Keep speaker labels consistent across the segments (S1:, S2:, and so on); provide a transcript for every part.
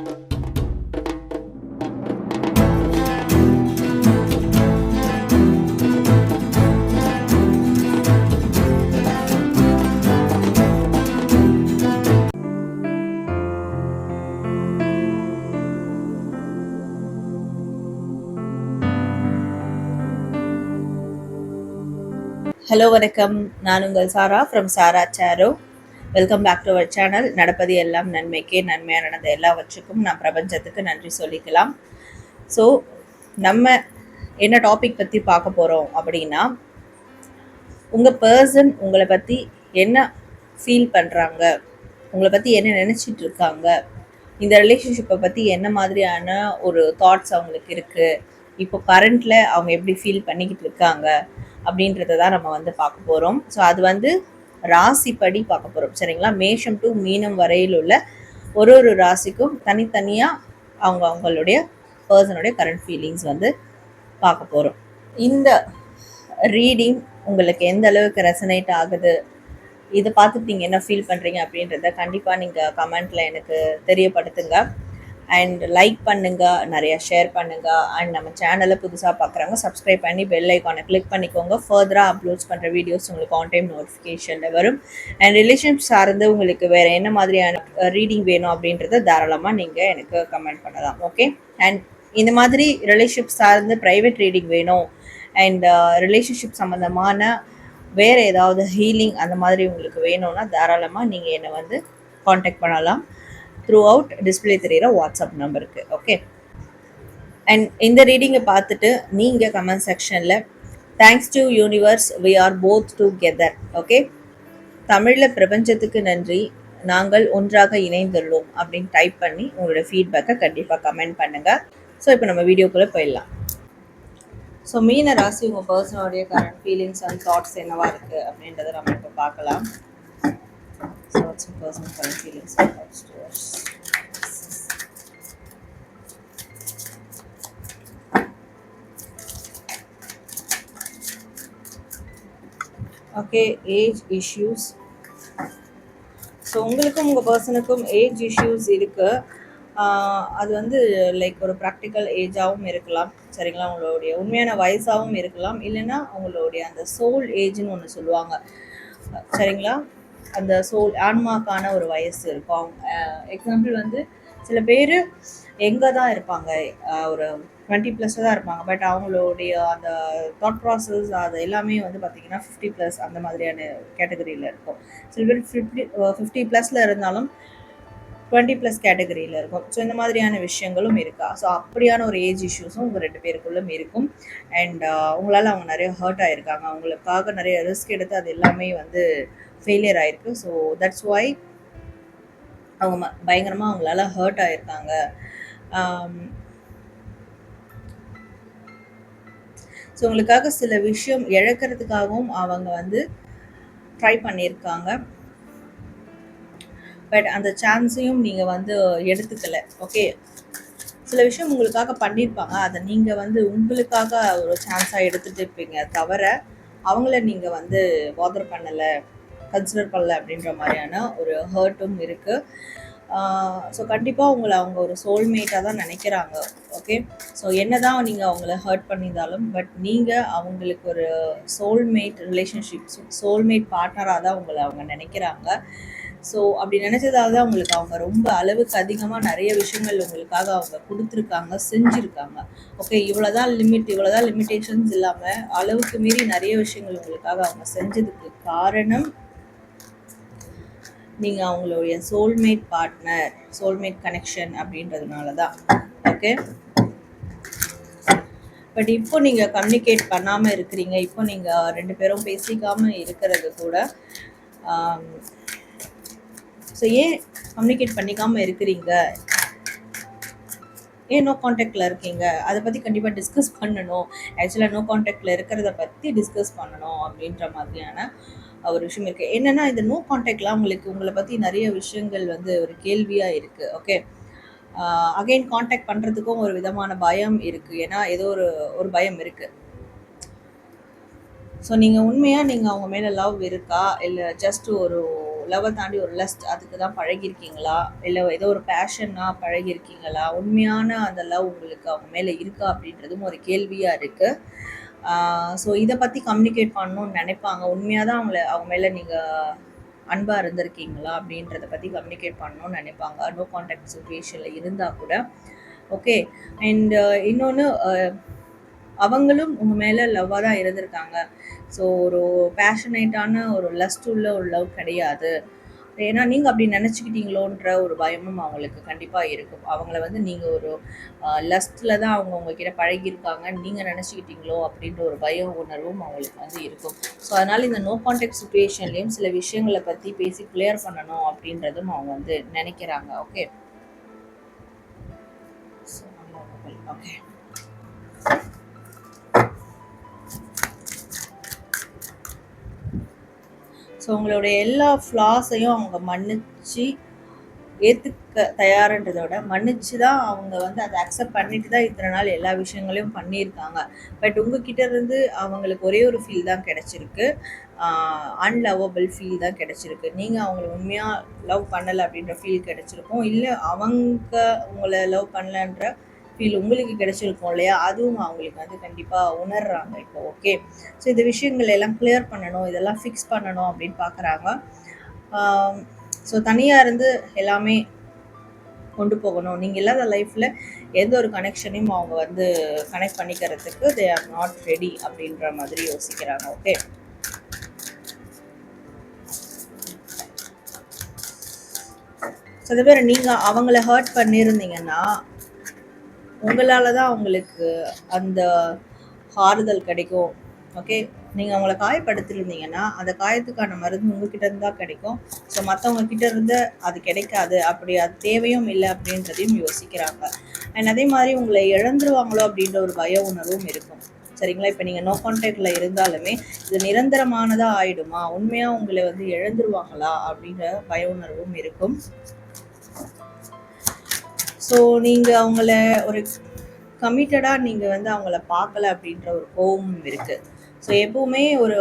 S1: Hello வணக்கம் நான் உங்கள் சாரா from Sarah சேரோ welcome back to our channel நடப்பது எல்லாம் நன்மைக்கே நன்மையாக நடந்த எல்லாவற்றுக்கும் நான் பிரபஞ்சத்துக்கு நன்றி சொல்லிக்கலாம். ஸோ நம்ம என்ன டாபிக் பற்றி பார்க்க போகிறோம் அப்படின்னா உங்கள் பர்சன் உங்களை பற்றி என்ன ஃபீல் பண்ணுறாங்க உங்களை பற்றி என்ன நினச்சிட்டு இருக்காங்க? இந்த ரிலேஷன்ஷிப்பை பற்றி என்ன மாதிரியான ஒரு தாட்ஸ் அவங்களுக்கு இருக்குது இப்போ கரண்ட்டில் அவங்க எப்படி ஃபீல் பண்ணிக்கிட்டு இருக்காங்க? அப்படின்றத தான் நம்ம வந்து பார்க்க போகிறோம் ஸோ அது வந்து ராசிப்படி பார்க்க போகிறோம் சரிங்களா? மேஷம் டு மீனம் வரையில் உள்ள ஒரு ஒரு ராசிக்கும் தனித்தனியாக அவங்க அவங்களுடைய பர்சனுடைய கரண்ட் ஃபீலிங்ஸ் வந்து பார்க்க போகிறோம் இந்த ரீடிங் உங்களுக்கு எந்த அளவுக்கு ரெசனேட் ஆகுது? இதை பார்த்துட்டு நீங்கள் என்ன ஃபீல் பண்ணுறீங்க அப்படின்றத கண்டிப்பாக நீங்கள் கமெண்ட்டில் எனக்கு தெரியப்படுத்துங்க. அண்ட் லைக் பண்ணுங்க நிறைய ஷேர் பண்ணுங்க. அண்ட் நம்ம சேனலை புதுசாக பார்க்குறவங்க சப்ஸ்கிரைப் பண்ணி பெல் ஐக்கானை கிளிக் பண்ணிக்கோங்க. ஃபர்தராக அப்லோட்ஸ் பண்ணுற வீடியோஸ் உங்களுக்கு ஆன் டைம் நோட்டிஃபிகேஷனில் வரும். அண்ட் ரிலேஷன்ஷிப் சார்ந்து உங்களுக்கு வேறு என்ன மாதிரியான ரீடிங் வேணும் அப்படின்றத தாராளமாக நீங்கள் எனக்கு கமெண்ட் பண்ணலாம். ஓகே அண்ட் இந்த மாதிரி ரிலேஷன்ஷிப் சார்ந்து ப்ரைவேட் ரீடிங் வேணும். அண்ட் ரிலேஷன்ஷிப் சம்மந்தமான வேறு ஏதாவது ஹீலிங் அந்த மாதிரி உங்களுக்கு வேணும்னா தாராளமாக நீங்கள் என்னை வந்து காண்டாக்ட் பண்ணலாம். த்ரூ அவுட் டிஸ்பிளே தெரிகிற வாட்ஸ்அப் நம்பருக்கு ஓகே அண்ட் இந்த ரீடிங்கை பார்த்துட்டு நீங்கள் கமெண்ட் செக்ஷனில் thanks to universe we are both together okay தமிழில் பிரபஞ்சத்துக்கு நன்றி நாங்கள் ஒன்றாக இணைந்துள்ளோம் அப்படின்னு டைப் பண்ணி உங்களோட ஃபீட்பேக்கை கண்டிப்பாக கமெண்ட் பண்ணுங்கள் ஸோ இப்போ நம்ம வீடியோக்குள்ளே போயிடலாம். ஸோ மீன ராசி உங்கள் பர்சனோடைய கரண்ட் ஃபீலிங்ஸ் அண்ட் தாட்ஸ் என்னவா இருக்குது அப்படின்றத நம்ம இப்போ பார்க்கலாம். So what's personal current feelings and thoughts towards okay age issues so உங்களுக்கும் உங்கள் பர்சனுக்கும் ஏஜ் இஷ்யூஸ் இருக்குது அது வந்து லைக் ஒரு ப்ராக்டிக்கல் ஏஜாகவும் இருக்கலாம். சரிங்களா? உங்களுடைய உண்மையான வயசாகவும் இருக்கலாம். இல்லைன்னா உங்களுடைய அந்த சோல் ஏஜ்னு ஒன்று சொல்லுவாங்க. சரிங்களா? அந்த சோல் ஆன்மாக்கான ஒரு வயசு இருக்கும். அவங்க எக்ஸாம்பிள் வந்து சில பேர் எங்கே தான் இருப்பாங்க ஒரு டுவெண்ட்டி ப்ளஸில் தான் இருப்பாங்க. பட் அவங்களுடைய அந்த தாட் ப்ராசஸ் அது எல்லாமே வந்து பார்த்திங்கன்னா ஃபிஃப்டி ப்ளஸ் அந்த மாதிரியான கேட்டகரியில் இருக்கும். சில பேர் ஃபிஃப்டி ஃபிஃப்டி ப்ளஸில் இருந்தாலும் டுவெண்ட்டி ப்ளஸ் கேட்டகரியில் இருக்கும். ஸோ இந்த மாதிரியான விஷயங்களும் இருக்கா? ஸோ அப்படியான ஒரு ஏஜ் இஷ்யூஸும் உங்கள் ரெண்டு பேருக்குள்ளும் இருக்கும். அண்ட் உங்களால் அவங்க நிறைய ஹர்ட் ஆகிருக்காங்க அவங்களுக்காக நிறைய ரிஸ்க் எடுத்து அது எல்லாமே வந்து ஃபெயிலியர் ஆயிருக்கு. ஸோ தட்ஸ் ஒய் அவங்க பயங்கரமாக அவங்களால ஹர்ட் ஆகிருக்காங்க ஸோ உங்களுக்காக சில விஷயம் இழக்கிறதுக்காகவும் அவங்க வந்து ட்ரை பண்ணியிருக்காங்க. பட் அந்த சான்ஸையும் நீங்கள் வந்து எடுத்துக்கல. ஓகே சில விஷயம் உங்களுக்காக பண்ணியிருப்பாங்க. அதை நீங்கள் வந்து உங்களுக்காக ஒரு சான்ஸாக எடுத்துகிட்டு இருப்பீங்க. தவிர அவங்கள நீங்கள் வந்து பாதர் பண்ணலை. கன்சிடர் பண்ணல அப்படின்ற மாதிரியான ஒரு ஹர்ட்டும் இருக்குது ஸோ கண்டிப்பாக உங்களை அவங்க ஒரு சோல்மேட்டாக தான் நினைக்கிறாங்க. ஓகே ஸோ என்ன தான் நீங்கள் அவங்கள ஹர்ட் பண்ணியிருந்தாலும் பட் நீங்கள் அவங்களுக்கு ஒரு சோல்மேட் ரிலேஷன்ஷிப் சோல்மேட் பார்ட்னராக தான் உங்களை அவங்க நினைக்கிறாங்க. ஸோ அப்படி நினச்சதால தான் உங்களுக்கு அவங்க ரொம்ப அளவுக்கு அதிகமாக நிறைய விஷயங்கள் உங்களுக்காக அவங்க கொடுத்துருக்காங்க செஞ்சுருக்காங்க. ஓகே இவ்வளோ தான் லிமிட் இவ்வளோ தான் லிமிட்டேஷன்ஸ் இல்லாமல் அளவுக்கு மீறி நிறைய விஷயங்கள் உங்களுக்காக அவங்க செஞ்சதுக்கு காரணம் நீங்கள் அவங்களுடைய சோல்மேட் பார்ட்னர் சோல்மேட் கனெக்ஷன் அப்படின்றதுனால தான் ஓகே பட் இப்போ நீங்கள் கம்யூனிகேட் பண்ணாமல் இருக்கிறீங்க இப்போ நீங்கள் ரெண்டு பேரும் பேசிக்காமல் இருக்கிறது கூட ஸோ ஏன் கம்யூனிகேட் பண்ணிக்காமல் இருக்கிறீங்க? ஏன் நோ காண்டாக்டில் இருக்கீங்க? அதை பற்றி கண்டிப்பாக டிஸ்கஸ் பண்ணணும். ஆக்சுவலாக நோ காண்டாக்டில் இருக்கிறத பற்றி டிஸ்கஸ் பண்ணணும் அப்படின்ற மாதிரியான ஒரு விஷயம் இருக்குது என்னென்னா இந்த நோ கான்டாக்ட்லாம் உங்களுக்கு உங்களை பற்றி நிறைய விஷயங்கள் வந்து ஒரு கேள்வியாக இருக்குது ஓகே அகைன் காண்டாக்ட் பண்ணுறதுக்கும் ஒரு விதமான பயம் இருக்குது ஏன்னா ஏதோ ஒரு ஒரு பயம் இருக்குது ஸோ நீங்கள் உண்மையாக நீங்கள் அவங்க மேலே லவ் இருக்கா? இல்லை ஜஸ்ட் ஒரு லவ்வை தாண்டி ஒரு லஸ்ட் அதுக்கு தான் பழகியிருக்கீங்களா? இல்லை ஏதோ ஒரு பேஷன்னா பழகியிருக்கீங்களா? உண்மையான அந்த லவ் உங்களுக்கு அவங்க மேலே இருக்கா அப்படின்றதும் ஒரு கேள்வியாக இருக்குது ஸோ இதை பற்றி கம்யூனிகேட் பண்ணணும்னு நினைப்பாங்க. உண்மையாக தான் அவங்கள அவங்க மேலே நீங்கள் அன்பாக இருந்திருக்கீங்களா அப்படின்றத பற்றி கம்யூனிகேட் பண்ணணும்னு நினைப்பாங்க. நோ கான்டாக்ட் சுச்சுவேஷனில் இருந்தால் கூட. ஓகே அண்ட் uh, இன்னொன்று uh, அவங்களும் உங்கள் மேலே லவ்வாக தான் இருந்திருக்காங்க. ஸோ ஒரு பேஷனேட்டான ஒரு லஸ்ட் உள்ள ஒரு லவ் கிடையாது. ஏன்னா நீங்கள் அப்படி நினச்சிக்கிட்டீங்களோன்ற ஒரு பயமும் அவங்களுக்கு கண்டிப்பாக இருக்கும். அவங்கள வந்து நீங்கள் ஒரு லஸ்ட்டில் தான் அவங்க உங்ககிட்ட பழகியிருக்காங்க. நீங்கள் நினச்சிக்கிட்டீங்களோ அப்படின்ற ஒரு பய உணர்வும் அவங்களுக்கு வந்து இருக்கும். ஸோ அதனால் இந்த நோ கான்டாக்ட் சுச்சுவேஷன்லேயும் சில விஷயங்களை பற்றி பேசி கிளியர் பண்ணணும் அப்படின்றதும் அவங்க வந்து நினைக்கிறாங்க. ஓகே ஓகே ஸோ உங்களுடைய எல்லா ஃப்ளாஸையும் அவங்க மன்னிச்சு ஏற்றுக்க தயாருன்றதோட விட மன்னிச்சு தான் அவங்க வந்து அதை அக்செப்ட் பண்ணிட்டு தான் இத்தனை நாள் எல்லா விஷயங்களையும் பண்ணியிருக்காங்க. பட் உங்ககிட்ட இருந்து அவங்களுக்கு ஒரே ஒரு ஃபீல் தான் கிடச்சிருக்கு. அன்லவபிள் ஃபீல் தான் கிடச்சிருக்கு. நீங்கள் அவங்கள உண்மையாக லவ் பண்ணலை அப்படின்ற ஃபீல் கிடச்சிருக்கும். இல்லை அவங்க உங்களை லவ் பண்ணலன்ற ஃபீல் உங்களுக்கு கிடைச்சிருக்கும் இல்லையா? அதுவும் அவங்களுக்கு வந்து கண்டிப்பாக உணர்றாங்க இப்போ ஓகே ஸோ இந்த விஷயங்கள் எல்லாம் கிளியர் பண்ணணும் இதெல்லாம் ஃபிக்ஸ் பண்ணணும் அப்படின்னு பார்க்குறாங்க ஸோ தனியாக இருந்து எல்லாமே கொண்டு போகணும். நீங்கள் இல்லாத லைஃப்பில் எந்த ஒரு கனெக்ஷனையும் அவங்க வந்து கனெக்ட் பண்ணிக்கிறதுக்கு தே ஆர் நாட் ரெடி அப்படின்ற மாதிரி யோசிக்கிறாங்க ஓகே சில பேர் நீங்கள் அவங்கள ஹர்ட் பண்ணியிருந்தீங்கன்னா உங்களால் தான் அவங்களுக்கு அந்த ஆறுதல் கிடைக்கும். ஓகே நீங்கள் அவங்கள காயப்படுத்திருந்தீங்கன்னா அந்த காயத்துக்கான மருந்து உங்ககிட்ட இருந்தால் கிடைக்கும். ஸோ மற்றவங்க கிட்ட இருந்து அது கிடைக்காது. அப்படி அது தேவையும் இல்லை அப்படின்றதையும் யோசிக்கிறாங்க. அண்ட் அதே மாதிரி உங்களை இழந்துருவாங்களோ அப்படின்ற ஒரு பய உணர்வும் இருக்கும். சரிங்களா? இப்போ நீங்கள் நோ கான்டாக்டில் இருந்தாலுமே இது நிரந்தரமானதாக ஆயிடுமா? உண்மையாக உங்களை வந்து இழந்துருவாங்களா? அப்படின்ற பய உணர்வும் இருக்கும். ஸோ நீங்கள் அவங்கள ஒரு கமிட்டடாக நீங்கள் வந்து அவங்கள பார்க்கல அப்படின்ற ஒரு கோபமும் இருக்குது ஸோ எப்போவுமே ஒரு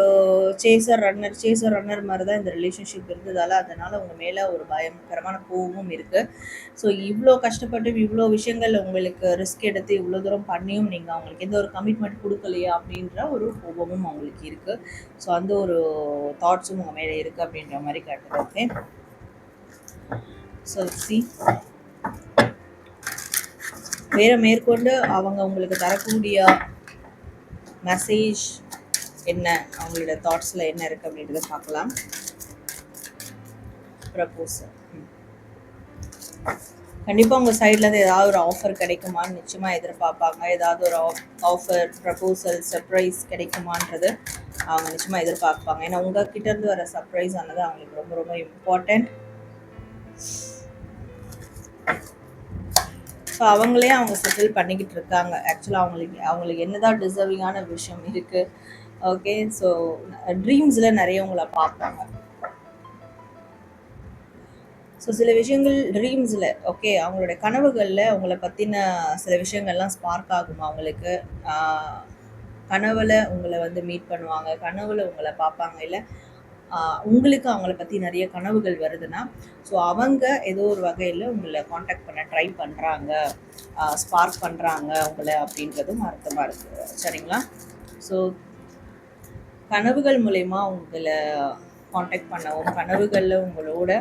S1: சேசர் ரன்னர் சேசர் ரன்னர் மாதிரி தான் இந்த ரிலேஷன்ஷிப் இருந்ததால் அதனால் உங்கள் மேலே ஒரு பயங்கரமான கோபமும் இருக்குது ஸோ இவ்வளோ கஷ்டப்பட்டு இவ்வளோ விஷயங்கள் உங்களுக்கு ரிஸ்க் எடுத்து இவ்வளோ தூரம் பண்ணியும் நீங்கள் அவங்களுக்கு எந்த ஒரு கமிட்மெண்ட் கொடுக்கலையா அப்படின்ற ஒரு கோபமும் அவங்களுக்கு இருக்குது ஸோ அந்த ஒரு தாட்ஸும் உங்கள் மேலே இருக்குது அப்படின்ற மாதிரி காட்டுது. ஓகே ஸோ சி வேற மேற்கொண்டு அவங்க உங்களுக்கு தரக்கூடிய மெசேஜ் என்ன? அவங்களோட தாட்ஸில் என்ன இருக்குது அப்படின்றத பார்க்கலாம். ப்ரப்போசல் கண்டிப்பாக உங்கள் சைட்லேருந்து ஏதாவது ஒரு ஆஃபர் கிடைக்குமான்னு நிச்சயமாக எதிர்பார்ப்பாங்க. ஏதாவது ஒரு ஆஃபர் ப்ரப்போசல் சர்ப்ரைஸ் கிடைக்குமான்றது அவங்க நிச்சயமாக எதிர்பார்ப்பாங்க. ஏன்னா உங்கள் கிட்டேருந்து வர சர்ப்ரைஸ் ஆனது அவங்களுக்கு ரொம்ப ரொம்ப இம்பார்ட்டண்ட் ஸோ அவங்களே அவங்க செட்டில் பண்ணிக்கிட்டு இருக்காங்க. ஆக்சுவலாக அவங்களுக்கு அவங்களுக்கு என்னதான் டிசர்விங்கான விஷயம் இருக்குது ஓகே ஸோ ட்ரீம்ஸில் நிறைய உங்களை பார்ப்பாங்க. ஸோ சில விஷயங்கள் ட்ரீம்ஸில் ஓகே அவங்களுடைய கனவுகளில் அவங்கள பற்றின சில விஷயங்கள்லாம் ஸ்பார்க் ஆகும் அவங்களுக்கு கனவுல உங்களை வந்து மீட் பண்ணுவாங்க கனவுல உங்களை பார்ப்பாங்க இல்லை உங்களுக்கு அவங்கள பற்றி நிறைய கனவுகள் வருதுன்னா ஸோ அவங்க ஏதோ ஒரு வகையில் உங்களை காண்டாக்ட் பண்ண ட்ரை பண்ணுறாங்க ஸ்பார்க் பண்ணுறாங்க உங்களை அப்படின்றதும் அர்த்தமாக இருக்குது சரிங்களா? ஸோ கனவுகள் மூலயமா உங்களை காண்டாக்ட் பண்ணவும் கனவுகளில் உங்களோட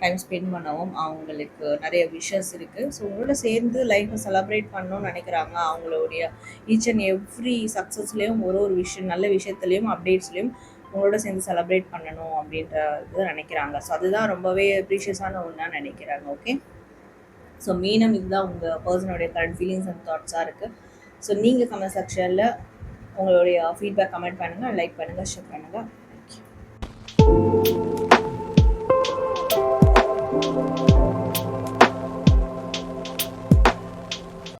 S1: டைம் ஸ்பெண்ட் பண்ணவும் அவங்களுக்கு நிறைய விஷஸ் இருக்குது ஸோ உங்களோட சேர்ந்து லைஃப்பை செலப்ரேட் பண்ணணும்னு நினைக்கிறாங்க. அவங்களுடைய ஈச் அண்ட் எவ்ரி சக்ஸஸ்லேயும் ஒரு ஒரு விஷயம் நல்ல விஷயத்துலேயும் அப்டேட்ஸ்லேயும் உங்களோட சேர்ந்து செலப்ரேட் பண்ணணும் அப்படின்ற இது நினைக்கிறாங்க. ஸோ அதுதான் ரொம்பவே ப்ரீஷியஸான ஒன்றா நினைக்கிறாங்க. ஓகே ஸோ மீனம் இதுதான் உங்கள் பர்சனுடைய கரண்ட் ஃபீலிங்ஸ் அண்ட் தாட்ஸாக இருக்குது ஸோ நீங்கள் கமெண்ட் செக்ஷனில் உங்களுடைய ஃபீட்பேக் கமெண்ட் பண்ணுங்கள் லைக் பண்ணுங்கள் ஷேர் பண்ணுங்கள்